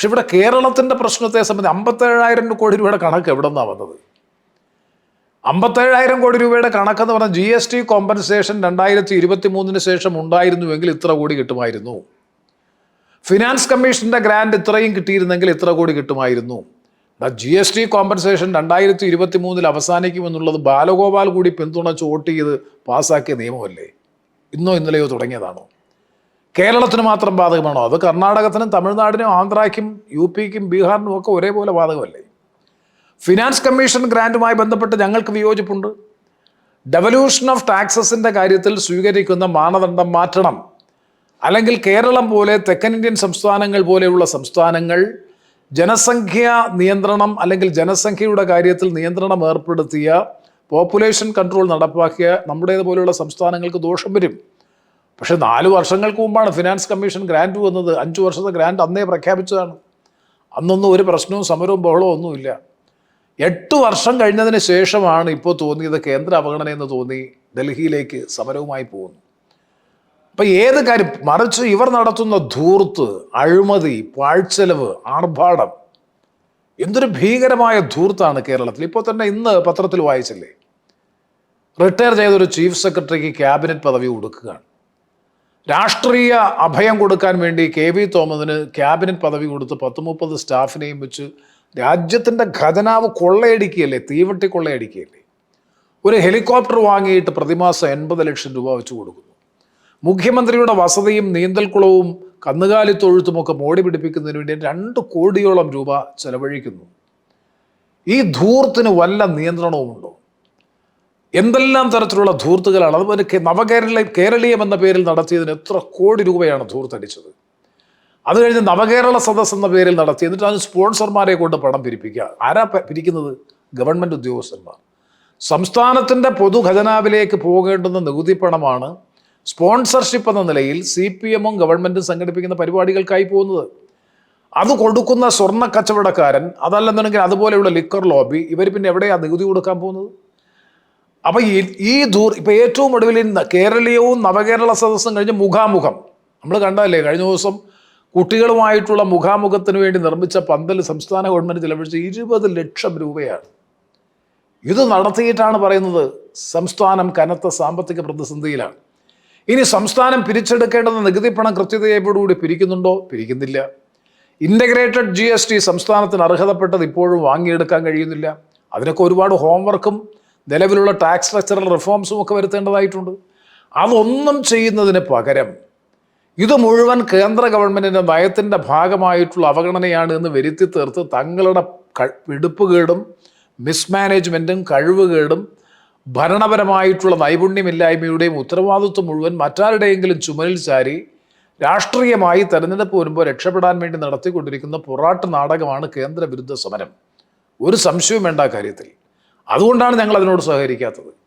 പക്ഷെ ഇവിടെ കേരളത്തിന്റെ പ്രശ്നത്തെ സംബന്ധിച്ച് അമ്പത്തേഴായിരം കോടി രൂപയുടെ കണക്ക് എവിടെ നിന്നാണ് വന്നത്? അമ്പത്തേഴായിരം കോടി രൂപയുടെ കണക്കെന്ന് പറഞ്ഞാൽ ജി എസ് ടി കോമ്പൻസേഷൻ രണ്ടായിരത്തി ഇരുപത്തി മൂന്നിന് ശേഷം ഉണ്ടായിരുന്നുവെങ്കിൽ ഇത്ര കോടി കിട്ടുമായിരുന്നു. ഫിനാൻസ് കമ്മീഷന്റെ ഗ്രാൻഡ് ഇത്രയും കിട്ടിയിരുന്നെങ്കിൽ ഇത്ര കോടി കിട്ടുമായിരുന്നു. ജി എസ് ടി കോമ്പൻസേഷൻ രണ്ടായിരത്തി ഇരുപത്തി മൂന്നിൽ അവസാനിക്കുമെന്നുള്ളത് ബാലഗോപാൽ കൂടി പിന്തുണച്ച് വോട്ട് ചെയ്ത് പാസ്സാക്കിയ നിയമമല്ലേ? ഇന്നോ ഇന്നലെയോ തുടങ്ങിയതാണോ? കേരളത്തിന് മാത്രം ബാധകമാണോ? അത് കർണാടകത്തിനും തമിഴ്നാടിനും ആന്ധ്രയ്ക്കും യു പിക്കും ബീഹാറിനും ഒക്കെ ഒരേപോലെ ബാധകമല്ലേ? ഫിനാൻസ് കമ്മീഷൻ ഗ്രാന്റുമായി ബന്ധപ്പെട്ട് ഞങ്ങൾക്ക് വിയോജിപ്പുണ്ട്. ഡെവല്യൂഷൻ ഓഫ് ടാക്സസിന്റെ കാര്യത്തിൽ സ്വീകരിക്കുന്ന മാനദണ്ഡം മാറ്റണം. അല്ലെങ്കിൽ കേരളം പോലെ തെക്കൻ ഇന്ത്യൻ സംസ്ഥാനങ്ങൾ പോലെയുള്ള സംസ്ഥാനങ്ങൾ ജനസംഖ്യ നിയന്ത്രണം അല്ലെങ്കിൽ ജനസംഖ്യയുടെ കാര്യത്തിൽ നിയന്ത്രണം ഏർപ്പെടുത്തിയ പോപ്പുലേഷൻ കൺട്രോൾ നടപ്പാക്കിയ നമ്മുടേതുപോലെയുള്ള സംസ്ഥാനങ്ങൾക്ക് ദോഷം വരും. പക്ഷെ നാല് വർഷങ്ങൾക്ക് മുമ്പാണ് ഫിനാൻസ് കമ്മീഷൻ ഗ്രാന്റ് വന്നത്. അഞ്ച് വർഷത്തെ ഗ്രാന്റ് അന്നേ പ്രഖ്യാപിച്ചതാണ്. അന്നൊന്നും ഒരു പ്രശ്നവും സമരവും ബഹളവും ഒന്നുമില്ല എട്ട് വർഷം കഴിഞ്ഞതിന് ശേഷമാണ് ഇപ്പോൾ തോന്നിയത് കേന്ദ്ര അവഗണനയെന്ന് തോന്നി ഡൽഹിയിലേക്ക് സമരവുമായി പോകുന്നു. അപ്പം ഏത് കാര്യം? മറിച്ച് ഇവർ നടത്തുന്ന ധൂർത്ത് അഴിമതി പാഴ്ചെലവ് ആർഭാടം എന്തൊരു ഭീകരമായ ധൂർത്താണ് കേരളത്തിൽ. ഇപ്പോൾ തന്നെ ഇന്ന് പത്രത്തിൽ വായിച്ചില്ലേ? റിട്ടയർ ചെയ്തൊരു ചീഫ് സെക്രട്ടറിക്ക് ക്യാബിനറ്റ് പദവി കൊടുക്കുകയാണ്. രാഷ്ട്രീയ അഭയം കൊടുക്കാൻ വേണ്ടി കെ വി തോമസിന് ക്യാബിനറ്റ് പദവി കൊടുത്ത് പത്ത് മുപ്പത് സ്റ്റാഫിനെയും വെച്ച് രാജ്യത്തിന്റെ ഖജനാവ് കൊള്ളയടിക്കുകയല്ലേ തീവട്ടി കൊള്ളയടിക്കുകയല്ലേ? ഒരു ഹെലികോപ്റ്റർ വാങ്ങിയിട്ട് പ്രതിമാസം എൺപത് ലക്ഷം രൂപ വെച്ച് കൊടുക്കുന്നു. മുഖ്യമന്ത്രിയുടെ വസതിയും നീന്തൽക്കുളവും കന്നുകാലി തൊഴുത്തുമൊക്കെ മോടി പിടിപ്പിക്കുന്നതിന് വേണ്ടി രണ്ട് കോടിയോളം രൂപ ചെലവഴിക്കുന്നു. ഈ ധൂർത്തിന് വല്ല നിയന്ത്രണവുമുണ്ടോ? എന്തെല്ലാം തരത്തിലുള്ള ധൂർത്തുകളാണ്? അതുപോലെ നവകേരള കേരളീയം എന്ന പേരിൽ നടത്തിയതിന് എത്ര കോടി രൂപയാണ് ധൂർത്തടിച്ചത്? അത് കഴിഞ്ഞ് നവകേരള സദസ് എന്ന പേരിൽ നടത്തി. എന്നിട്ട് അതിന് സ്പോൺസർമാരെ കൊണ്ട് പണം പിരിപ്പിക്കുക. ആരാ പിരിക്കുന്നത്? ഗവൺമെന്റ് ഉദ്യോഗസ്ഥന്മാർ. സംസ്ഥാനത്തിന്റെ പൊതുഖജനാവിലേക്ക് പോകേണ്ടുന്ന നികുതി പണമാണ് സ്പോൺസർഷിപ്പ് എന്ന നിലയിൽ സി പി എമ്മും ഗവൺമെന്റും സംഘടിപ്പിക്കുന്ന പരിപാടികൾക്കായി പോകുന്നത്. അത് കൊടുക്കുന്ന സ്വർണ കച്ചവടക്കാരൻ അതല്ലെന്നുണ്ടെങ്കിൽ അതുപോലെയുള്ള ലിക്കർ ലോബി ഇവർ പിന്നെ എവിടെയാണ് നികുതി കൊടുക്കാൻ പോകുന്നത്? അപ്പോൾ ഈ ഈ ദൂർ ഇപ്പോൾ ഏറ്റവും ഒടുവിൽ ഇന്ന് കേരളീയവും നവകേരള സദസ്സും കഴിഞ്ഞ് മുഖാമുഖം. നമ്മൾ കണ്ടതല്ലേ കഴിഞ്ഞ ദിവസം കുട്ടികളുമായിട്ടുള്ള മുഖാമുഖത്തിന് വേണ്ടി നിർമ്മിച്ച പന്തൽ സംസ്ഥാന ഗവൺമെന്റ് ചിലവഴിച്ച ഇരുപത് ലക്ഷം രൂപയാണ്. ഇത് നടത്തിയിട്ടാണ് പറയുന്നത് സംസ്ഥാനം കനത്ത സാമ്പത്തിക പ്രതിസന്ധിയിലാണ്. ഇനി സംസ്ഥാനം പിരിച്ചെടുക്കേണ്ടുന്ന നികുതി പണം കൃത്യതയോടുകൂടി പിരിക്കുന്നുണ്ടോ? പിരിക്കുന്നില്ല. ഇന്റഗ്രേറ്റഡ് ജി എസ് ടി സംസ്ഥാനത്തിന് അർഹതപ്പെട്ടത് ഇപ്പോഴും വാങ്ങിയെടുക്കാൻ കഴിയുന്നില്ല. അതിനൊക്കെ ഒരുപാട് ഹോംവർക്കും നിലവിലുള്ള ടാക്സ് സ്ട്രക്ചറൽ റിഫോംസും ഒക്കെ വരുത്തേണ്ടതായിട്ടുണ്ട്. അതൊന്നും ചെയ്യുന്നതിന് പകരം ഇത് മുഴുവൻ കേന്ദ്ര ഗവൺമെന്റിന്റെ നയത്തിന്റെ ഭാഗമായിട്ടുള്ള അവഗണനയാണ് എന്ന് വരുത്തി തീർത്ത് തങ്ങളുടെ പിടിപ്പുകേടും മിസ്മാനേജ്മെന്റും കഴിവുകേടും ഭരണപരമായിട്ടുള്ള നൈപുണ്യമില്ലായ്മയുടെയും ഉത്തരവാദിത്വം മുഴുവൻ മറ്റാരുടെയെങ്കിലും ചുമലിൽ ചാരി രാഷ്ട്രീയമായി തെരഞ്ഞെടുപ്പ് വരുമ്പോൾ രക്ഷപ്പെടാൻ വേണ്ടി നടത്തിക്കൊണ്ടിരിക്കുന്ന പൊറാട്ട് നാടകമാണ് കേന്ദ്ര വിരുദ്ധ സമരം. ഒരു സംശയവും വേണ്ട കാര്യത്തിൽ. അതുകൊണ്ടാണ് ഞങ്ങൾ അതിനോട് സഹകരിക്കാത്തത്.